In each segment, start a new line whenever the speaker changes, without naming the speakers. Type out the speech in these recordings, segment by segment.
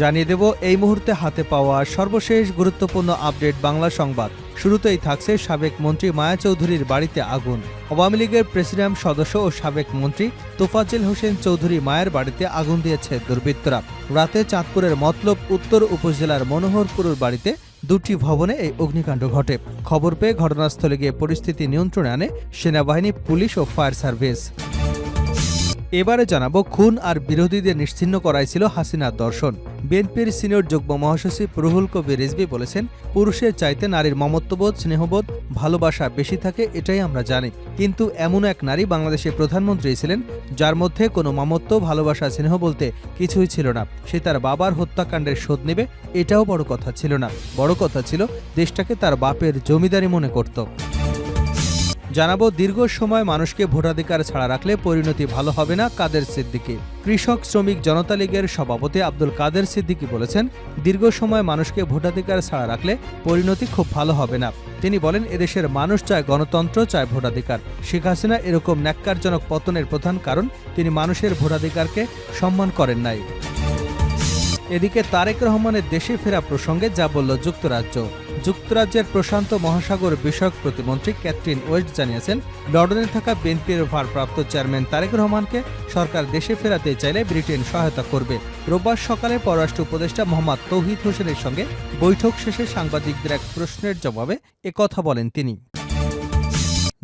জানিয়ে দেব এই মুহূর্তে হাতে পাওয়া সর্বশেষ গুরুত্বপূর্ণ আপডেট বাংলা সংবাদ শুরুতেই থাকছে সাবেক মন্ত্রী মায়া চৌধুরীর বাড়িতে আগুন আওয়ামী লীগের প্রেসিডেন্ট সদস্য ও সাবেক মন্ত্রী তোফাজিল হোসেন চৌধুরী মায়ের বাড়িতে আগুন দিয়েছে দুর্বৃত্তরা রাতে চাঁদপুরের মতলব উত্তর উপজেলার মনোহরপুরের বাড়িতে দুটি ভবনে এই অগ্নিকাণ্ড ঘটে খবর পেয়ে ঘটনাস্থলে গিয়ে পরিস্থিতি নিয়ন্ত্রণে আনে সেনাবাহিনী পুলিশ ও ফায়ার সার্ভিস এবারে জানাবো খুন আর বিরোধীদের নিশ্চিন্ন করাই ছিল হাসিনার দর্শন বিএনপির সিনিয়র যুগ্ম মহাসচিব রুহুল কবির রিজবি বলেছেন পুরুষের চাইতে নারীর মমত্ববোধ স্নেহবোধ ভালোবাসা বেশি থাকে এটাই আমরা জানি কিন্তু এমন এক নারী বাংলাদেশের প্রধানমন্ত্রী ছিলেন যার মধ্যে কোনো মমত্ব ভালোবাসা স্নেহ বলতে কিছুই ছিল না সে তার বাবার হত্যাকাণ্ডের শোধ নেবে এটাও বড় কথা ছিল না বড় কথা ছিল দেশটাকে তার বাপের জমিদারি মনে করত জানাবো দীর্ঘ সময় মানুষকে ভোটাধিকার ছাড়া রাখলে পরিণতি ভালো হবে না কাদের সিদ্দিকি কৃষক শ্রমিক জনতা লীগের সভাপতি আব্দুল কাদের সিদ্দিকি বলেছেন দীর্ঘ সময় মানুষকে ভোটাধিকার ছাড়া রাখলে পরিণতি খুব ভালো হবে না তিনি বলেন এদেশের মানুষ চায় গণতন্ত্র চায় ভোটাধিকার শেখ হাসিনা এরকম ন্যাক্কারজনক পতনের প্রধান কারণ তিনি মানুষের ভোটাধিকারকে সম্মান করেন নাই এদিকে তারেক রহমানের দেশে ফেরা প্রসঙ্গে যা বলল যুক্তরাজ্য যুক্তরাজ্যের প্রশান্ত মহাসাগর বিষয়ক প্রতিমন্ত্রী ক্যাথরিন ওয়েস্ট জানিয়েছেন লন্ডনে থাকা বিএনপির ভারপ্রাপ্ত চেয়ারম্যান তারেক রহমানকে সরকার দেশে ফেরাতে চাইলে ব্রিটেন সহায়তা করবে রোববার সকালে পররাষ্ট্র উপদেষ্টা মোহাম্মদ তৌহিদ হোসেনের সঙ্গে বৈঠক শেষে সাংবাদিকদের এক প্রশ্নের জবাবে একথা বলেন তিনি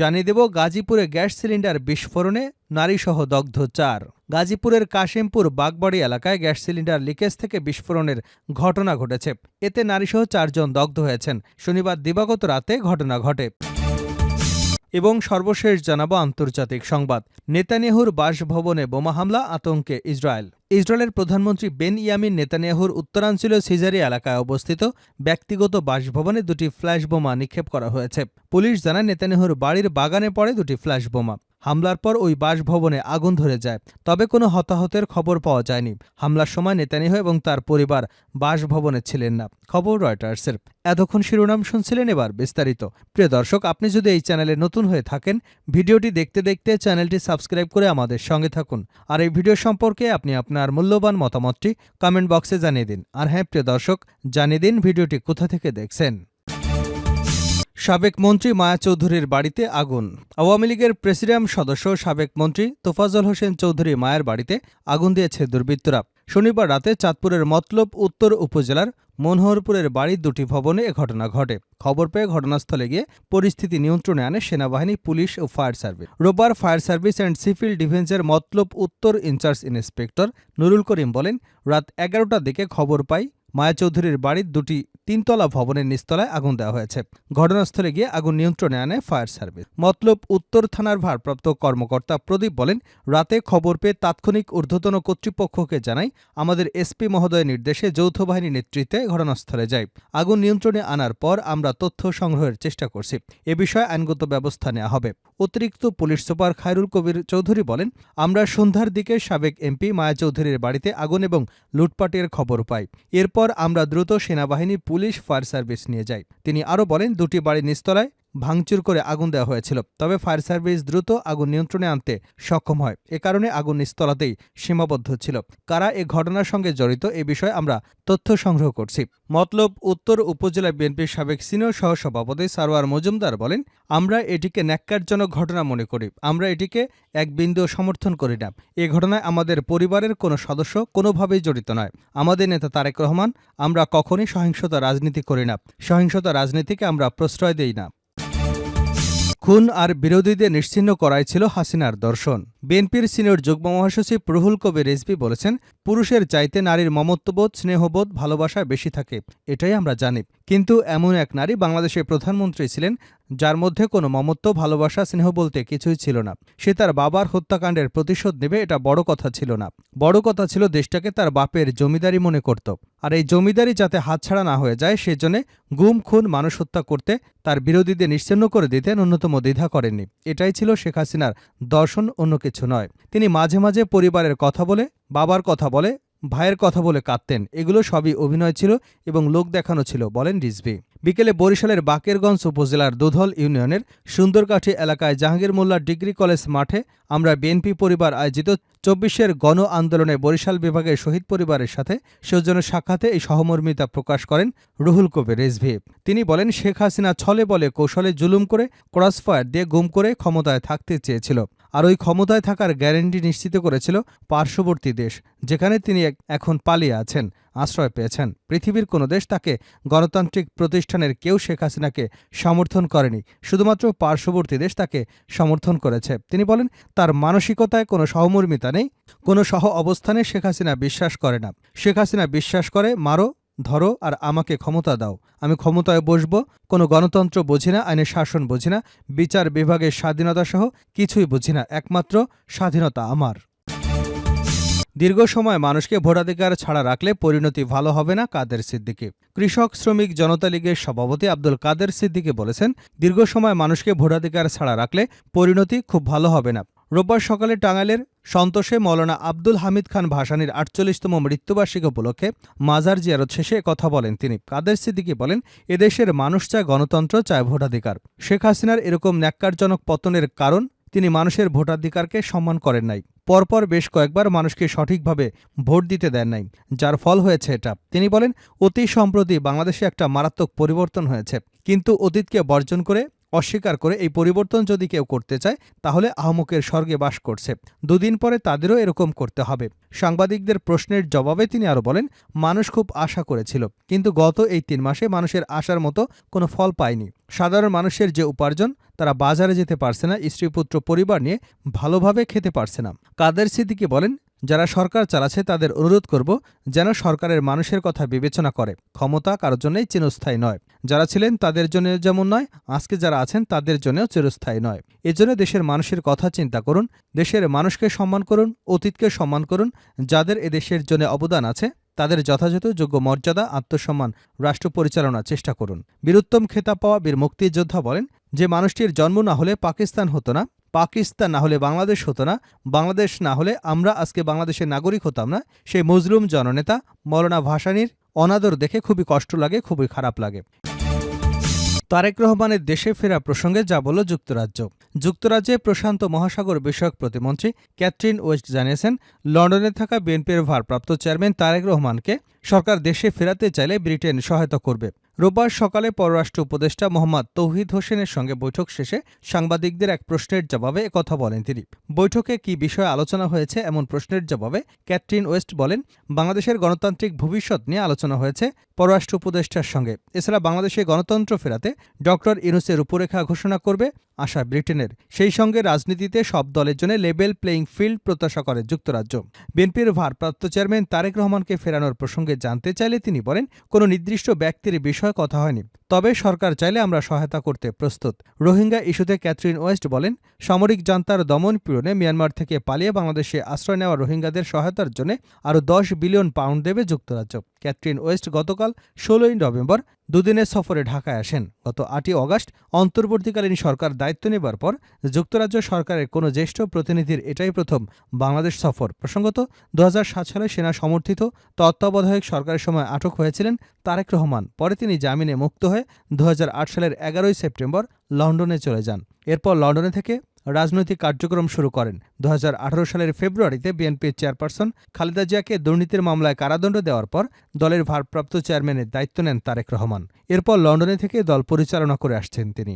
জানিয়ে দেব গাজীপুরে গ্যাস সিলিন্ডার বিস্ফোরণে নারীসহ দগ্ধ চার গাজীপুরের কাশিমপুর বাগবাড়ি এলাকায় গ্যাস সিলিন্ডার লিকেজ থেকে বিস্ফোরণের ঘটনা ঘটেছে এতে নারীসহ চারজন দগ্ধ হয়েছেন শনিবার দিবাগত রাতে ঘটনা ঘটে এবং সর্বশেষ জানাবো আন্তর্জাতিক সংবাদ নেতানিয়াহুর বাসভবনে বোমা হামলা আতঙ্কে ইসরায়েল ইসরায়েলের প্রধানমন্ত্রী বেন ইয়ামিন নেতানিয়াহুর উত্তরাঞ্চলীয় সিজারি এলাকায় অবস্থিত ব্যক্তিগত বাসভবনে দুটি ফ্ল্যাশ বোমা নিক্ষেপ করা হয়েছে পুলিশ জানায় নেতানিয়াহুর বাড়ির বাগানে পড়ে দুটি ফ্ল্যাশ বোমা হামলার পর ওই বাসভবনে আগুন ধরে যায় তবে কোনো হতাহতের খবর পাওয়া যায়নি হামলার সময় নেতানিহ এবং তার পরিবার বাসভবনে ছিলেন না খবর রয়টার্সের এতক্ষণ শিরোনাম শুনছিলেন এবার বিস্তারিত প্রিয় দর্শক আপনি যদি এই চ্যানেলে নতুন হয়ে থাকেন ভিডিওটি দেখতে দেখতে চ্যানেলটি সাবস্ক্রাইব করে আমাদের সঙ্গে থাকুন আর এই ভিডিও সম্পর্কে আপনি আপনার মূল্যবান মতামতটি কমেন্ট বক্সে জানিয়ে দিন আর হ্যাঁ প্রিয় দর্শক জানিয়ে দিন ভিডিওটি কোথা থেকে দেখছেন সাবেক মন্ত্রী মায়া চৌধুরীর বাড়িতে আগুন আওয়ামী লীগের প্রেসিডিয়াম সদস্য সাবেক মন্ত্রী তোফাজল হোসেন চৌধুরী মায়ের বাড়িতে আগুন দিয়েছে দুর্বৃত্তরা শনিবার রাতে চাঁদপুরের মতলব উত্তর উপজেলার মনোহরপুরের বাড়ির দুটি ভবনে এ ঘটনা ঘটে খবর পেয়ে ঘটনাস্থলে গিয়ে পরিস্থিতি নিয়ন্ত্রণে আনে সেনাবাহিনী পুলিশ ও ফায়ার সার্ভিস রোববার ফায়ার সার্ভিস অ্যান্ড সিভিল ডিফেন্সের মতলব উত্তর ইনচার্জ ইন্সপেক্টর নুরুল করিম বলেন রাত এগারোটার দিকে খবর পাই মায়া চৌধুরীর বাড়ির দুটি তিনতলা ভবনের নিচতলায় আগুন দেওয়া হয়েছে ঘটনাস্থলে গিয়ে আগুন নিয়ন্ত্রণে আনে ফায়ার সার্ভিস মতলব উত্তর থানার ভারপ্রাপ্ত কর্মকর্তা প্রদীপ বলেন রাতে খবর পেয়ে তাৎক্ষণিক ঊর্ধ্বতন কর্তৃপক্ষকে জানাই আমাদের এসপি মহোদয়ের নির্দেশে যৌথ বাহিনীর নেতৃত্বে ঘটনাস্থলে যাই আগুন নিয়ন্ত্রণে আনার পর আমরা তথ্য সংগ্রহের চেষ্টা করছি এ বিষয়ে আইনগত ব্যবস্থা নেওয়া হবে অতিরিক্ত পুলিশ সুপার খায়রুল কবির চৌধুরী বলেন আমরা সন্ধ্যার দিকে সাবেক এমপি মায়া চৌধুরীর বাড়িতে আগুন এবং লুটপাটের খবর পাই এরপর আমরা দ্রুত সেনাবাহিনী পুলিশ পুলিশ ফায়ার সার্ভিস নিয়ে যায় তিনি আরও বলেন দুটি বাড়ি নিস্তলায় ভাঙচুর করে আগুন দেওয়া হয়েছিল তবে ফায়ার সার্ভিস দ্রুত আগুন নিয়ন্ত্রণে আনতে সক্ষম হয় এ কারণে আগুন নিস্তলাতেই সীমাবদ্ধ ছিল কারা এ ঘটনার সঙ্গে জড়িত এ বিষয়ে আমরা তথ্য সংগ্রহ করছি মতলব উত্তর উপজেলা বিএনপির সাবেক সিনিয়র সহসভাপতি সারোয়ার মজুমদার বলেন আমরা এটিকে ন্যাক্কারজনক ঘটনা মনে করি আমরা এটিকে এক বিন্দু সমর্থন করি না এ ঘটনায় আমাদের পরিবারের কোনো সদস্য কোনোভাবেই জড়িত নয় আমাদের নেতা তারেক রহমান আমরা কখনই সহিংসতা রাজনীতি করি না সহিংসতা রাজনীতিকে আমরা প্রশ্রয় দিই না খুন আর বিরোধীদের নিশ্চিহ্ন করাই ছিল হাসিনার দর্শন বিএনপির সিনিয়র যুগ্ম মহাসচিব রুহুল কবির রেজবি বলেছেন পুরুষের চাইতে নারীর মমত্ববোধ স্নেহবোধ ভালোবাসা বেশি থাকে এটাই আমরা জানি কিন্তু এমন এক নারী বাংলাদেশের প্রধানমন্ত্রী ছিলেন যার মধ্যে কোনো মমত্ব ভালোবাসা স্নেহ বলতে কিছুই ছিল না সে তার বাবার হত্যাকাণ্ডের প্রতিশোধ নেবে এটা বড় কথা ছিল না বড় কথা ছিল দেশটাকে তার বাপের জমিদারি মনে করত আর এই জমিদারি যাতে হাতছাড়া না হয়ে যায় সেজন্য গুম খুন মানুষ হত্যা করতে তার বিরোধীদের নিশ্চিন্ন করে দিতে অন্যতম দ্বিধা করেননি এটাই ছিল শেখ হাসিনার দর্শন অন্য কিছু নয় তিনি মাঝে মাঝে পরিবারের কথা বলে বাবার কথা বলে ভাইয়ের কথা বলে কাঁদতেন এগুলো সবই অভিনয় ছিল এবং লোক দেখানো ছিল বলেন রিজভি বিকেলে বরিশালের বাকেরগঞ্জ উপজেলার দুধল ইউনিয়নের সুন্দরকাঠি এলাকায় জাহাঙ্গীর মোল্লা ডিগ্রি কলেজ মাঠে আমরা বিএনপি পরিবার আয়োজিত চব্বিশের গণ আন্দোলনে বরিশাল বিভাগের শহীদ পরিবারের সাথে সৌজন্য সাক্ষাতে এই সহমর্মিতা প্রকাশ করেন রুহুল কবির রেজভি তিনি বলেন শেখ হাসিনা ছলে বলে কৌশলে জুলুম করে ক্রসফায়ার দিয়ে গুম করে ক্ষমতায় থাকতে চেয়েছিল আর ওই ক্ষমতায় থাকার গ্যারেন্টি নিশ্চিত করেছিল পার্শ্ববর্তী দেশ যেখানে তিনি এখন পালিয়ে আছেন আশ্রয় পেয়েছেন পৃথিবীর কোনো দেশ তাকে গণতান্ত্রিক প্রতিষ্ঠানের কেউ শেখ হাসিনাকে সমর্থন করেনি শুধুমাত্র পার্শ্ববর্তী দেশ তাকে সমর্থন করেছে তিনি বলেন তার মানসিকতায় কোনো সহমর্মিতা নেই কোনো সহ অবস্থানে শেখ হাসিনা বিশ্বাস করে না শেখ হাসিনা বিশ্বাস করে মারো ধরো আর আমাকে ক্ষমতা দাও আমি ক্ষমতায় বসবো কোনো গণতন্ত্র বুঝি না আইনের শাসন বুঝি না বিচার বিভাগের স্বাধীনতা সহ কিছুই বুঝি না একমাত্র স্বাধীনতা আমার দীর্ঘ সময় মানুষকে ভোটাধিকার ছাড়া রাখলে পরিণতি ভালো হবে না কাদের সিদ্দিকে কৃষক শ্রমিক জনতা লীগের সভাপতি আব্দুল কাদের সিদ্দিকে বলেছেন দীর্ঘ সময় মানুষকে ভোটাধিকার ছাড়া রাখলে পরিণতি খুব ভালো হবে না রোববার সকালে টাঙ্গাইলের সন্তোষে মৌলানা আব্দুল হামিদ খান ভাসানির আটচল্লিশতম মৃত্যুবার্ষিকী উপলক্ষে মাজার জিয়ারত শেষে কথা বলেন তিনি কাদের সিদ্দিকি বলেন এদেশের মানুষ চায় গণতন্ত্র চায় ভোটাধিকার শেখ হাসিনার এরকম ন্যাক্কারজনক পতনের কারণ তিনি মানুষের ভোটাধিকারকে সম্মান করেন নাই পরপর বেশ কয়েকবার মানুষকে সঠিকভাবে ভোট দিতে দেন নাই যার ফল হয়েছে এটা তিনি বলেন অতি সম্প্রতি বাংলাদেশে একটা মারাত্মক পরিবর্তন হয়েছে কিন্তু অতীতকে বর্জন করে অস্বীকার করে এই পরিবর্তন যদি কেউ করতে চায় তাহলে আহমকের স্বর্গে বাস করছে দুদিন পরে তাদেরও এরকম করতে হবে সাংবাদিকদের প্রশ্নের জবাবে তিনি আরও বলেন মানুষ খুব আশা করেছিল কিন্তু গত এই তিন মাসে মানুষের আশার মতো কোনো ফল পায়নি সাধারণ মানুষের যে উপার্জন তারা বাজারে যেতে পারছে না স্ত্রী পুত্র পরিবার নিয়ে ভালোভাবে খেতে পারছে না কাদের সিদ্দিকি বলেন যারা সরকার চালাচ্ছে তাদের অনুরোধ করব যেন সরকারের মানুষের কথা বিবেচনা করে ক্ষমতা কারোর জন্যই চিরস্থায়ী নয় যারা ছিলেন তাদের জন্য যেমন নয় আজকে যারা আছেন তাদের জন্যও চিরস্থায়ী নয় এজন্য দেশের মানুষের কথা চিন্তা করুন দেশের মানুষকে সম্মান করুন অতীতকে সম্মান করুন যাদের এদেশের জন্য অবদান আছে তাদের যথাযথ যোগ্য মর্যাদা আত্মসম্মান রাষ্ট্র পরিচালনার চেষ্টা করুন বীরুত্তম খেতাব পাওয়া বীর মুক্তিযোদ্ধা বলেন যে মানুষটির জন্ম না হলে পাকিস্তান হতো না পাকিস্তান না হলে বাংলাদেশ হতো না বাংলাদেশ না হলে আমরা আজকে বাংলাদেশের নাগরিক হতাম না সেই মজলুম জননেতা মৌলানা ভাসানির অনাদর দেখে খুবই কষ্ট লাগে খুবই খারাপ লাগে তারেক রহমানের দেশে ফেরা প্রসঙ্গে যা বলল যুক্তরাজ্য যুক্তরাজ্যে প্রশান্ত মহাসাগর বিষয়ক প্রতিমন্ত্রী ক্যাথরিন ওয়েস্ট জানিয়েছেন লন্ডনে থাকা বিএনপির ভারপ্রাপ্ত চেয়ারম্যান তারেক রহমানকে সরকার দেশে ফেরাতে চাইলে ব্রিটেন সহায়তা করবে রোববার সকালে পররাষ্ট্র উপদেষ্টা মোহাম্মদ তৌহিদ হোসেনের সঙ্গে বৈঠক শেষে সাংবাদিকদের এক প্রশ্নের জবাবে কথা বলেন তিনি বৈঠকে কি বিষয়ে আলোচনা হয়েছে এমন প্রশ্নের জবাবে ক্যাটরিন ওয়েস্ট বলেন বাংলাদেশের গণতান্ত্রিক ভবিষ্যৎ নিয়ে আলোচনা হয়েছে পররাষ্ট্র উপদেষ্টার সঙ্গে এছাড়া বাংলাদেশে গণতন্ত্র ফেরাতে ডক্টর ইউনুসের রূপরেখা ঘোষণা করবে আশা ব্রিটেনের সেই সঙ্গে রাজনীতিতে সব দলের জন্য লেবেল প্লেইং ফিল্ড প্রত্যাশা করে যুক্তরাজ্য বিএনপির ভারপ্রাপ্ত চেয়ারম্যান তারেক রহমানকে ফেরানোর প্রসঙ্গে জানতে চাইলে তিনি বলেন কোনো নির্দিষ্ট ব্যক্তির বিষয়ে কথা হয়নি তবে সরকার চাইলে আমরা সহায়তা করতে প্রস্তুত রোহিঙ্গা ইস্যুতে ক্যাথরিন ওয়েস্ট বলেন সামরিক জান্তার দমন পীড়নে মিয়ানমার থেকে পালিয়ে বাংলাদেশে আশ্রয় নেওয়া রোহিঙ্গাদের সহায়তার জন্য আরও দশ বিলিয়ন পাউন্ড দেবে যুক্তরাজ্য ক্যাথরিন ওয়েস্ট গতকাল ষোলোই নভেম্বর দুদিনের সফরে ঢাকায় আসেন গত আটই অগাস্ট অন্তর্বর্তীকালীন সরকার দায়িত্ব নেবার পর যুক্তরাজ্য সরকারের কোনো জ্যেষ্ঠ প্রতিনিধির এটাই প্রথম বাংলাদেশ সফর প্রসঙ্গত দু সালে সেনা সমর্থিত তত্ত্বাবধায়ক সরকারের সময় আটক হয়েছিলেন তারেক রহমান পরে তিনি জামিনে মুক্ত হয়ে দু সালের এগারোই সেপ্টেম্বর লন্ডনে চলে যান এরপর লন্ডনে থেকে রাজনৈতিক কার্যক্রম শুরু করেন দু সালের ফেব্রুয়ারিতে বিএনপির চেয়ারপারসন খালেদা জিয়াকে দুর্নীতির মামলায় কারাদণ্ড দেওয়ার পর দলের ভারপ্রাপ্ত চেয়ারম্যানের দায়িত্ব নেন তারেক রহমান এরপর লন্ডনে থেকে দল পরিচালনা করে আসছেন তিনি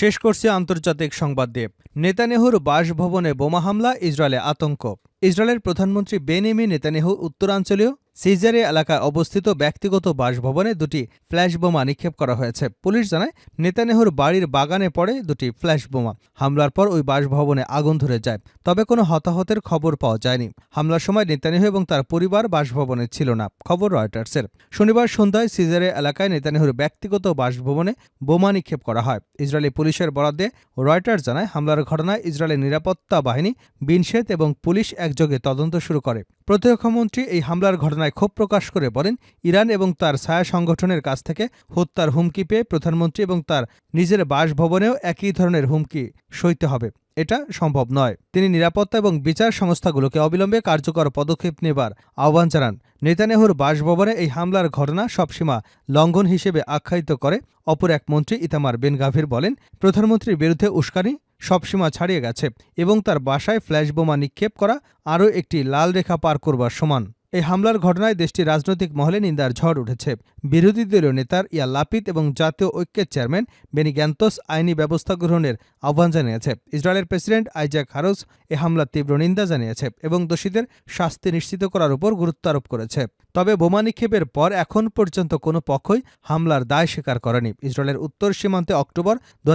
শেষ করছে আন্তর্জাতিক সংবাদ দেব নেতানেহুর বাসভবনে বোমা হামলা ইসরায়েলে আতঙ্ক ইসরায়েলের প্রধানমন্ত্রী বেনেমি নেতানেহু উত্তরাঞ্চলীয় সিজারে এলাকায় অবস্থিত ব্যক্তিগত বাসভবনে দুটি ফ্ল্যাশ বোমা নিক্ষেপ করা হয়েছে পুলিশ জানায় নেতানেহুর বাড়ির বাগানে পড়ে দুটি ফ্ল্যাশ বোমা হামলার পর ওই বাসভবনে আগুন ধরে যায় তবে কোনো হতাহতের খবর পাওয়া যায়নি হামলার সময় নেতানেহু এবং তার পরিবার বাসভবনে ছিল না খবর রয়টার্সের শনিবার সন্ধ্যায় সিজারে এলাকায় নেতানেহুর ব্যক্তিগত বাসভবনে বোমা নিক্ষেপ করা হয় ইসরায়েলি পুলিশের বরাদ্দে রয়টার্স জানায় হামলার ঘটনায় ইসরায়েলের নিরাপত্তা বাহিনী বিনশেদ এবং পুলিশ একযোগে তদন্ত শুরু করে প্রতিরক্ষামন্ত্রী এই হামলার ঘটনা ঘটনায় ক্ষোভ প্রকাশ করে বলেন ইরান এবং তার ছায়া সংগঠনের কাছ থেকে হত্যার হুমকি পেয়ে প্রধানমন্ত্রী এবং তার নিজের বাসভবনেও একই ধরনের হুমকি সইতে হবে এটা সম্ভব নয় তিনি নিরাপত্তা এবং বিচার সংস্থাগুলোকে অবিলম্বে কার্যকর পদক্ষেপ নেবার আহ্বান জানান নেতানেহুর বাসভবনে এই হামলার ঘটনা সবসীমা লঙ্ঘন হিসেবে আখ্যায়িত করে অপর এক মন্ত্রী ইতামার বেনগাভির বলেন প্রধানমন্ত্রীর বিরুদ্ধে উস্কানি সবসীমা ছাড়িয়ে গেছে এবং তার বাসায় ফ্ল্যাশ বোমা নিক্ষেপ করা আরও একটি লাল রেখা পার করবার সমান এই হামলার ঘটনায় দেশটির রাজনৈতিক মহলে নিন্দার ঝড় উঠেছে বিরোধী দলীয় নেতার ইয়া লাপিত এবং জাতীয় ঐক্যের চেয়ারম্যান বেনি গ্যান্তস আইনি ব্যবস্থা গ্রহণের আহ্বান জানিয়েছে ইসরায়েলের প্রেসিডেন্ট আইজাক হারোস এ হামলার তীব্র নিন্দা জানিয়েছে এবং দোষীদের শাস্তি নিশ্চিত করার উপর গুরুত্ব আরোপ করেছে তবে বোমা নিক্ষেপের পর এখন পর্যন্ত কোনো পক্ষই হামলার দায় স্বীকার করেনি ইসরায়েলের উত্তর সীমান্তে অক্টোবর দু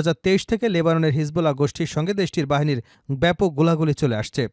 থেকে লেবাননের হিজবুল্লাহ গোষ্ঠীর সঙ্গে দেশটির বাহিনীর ব্যাপক গোলাগুলি চলে আসছে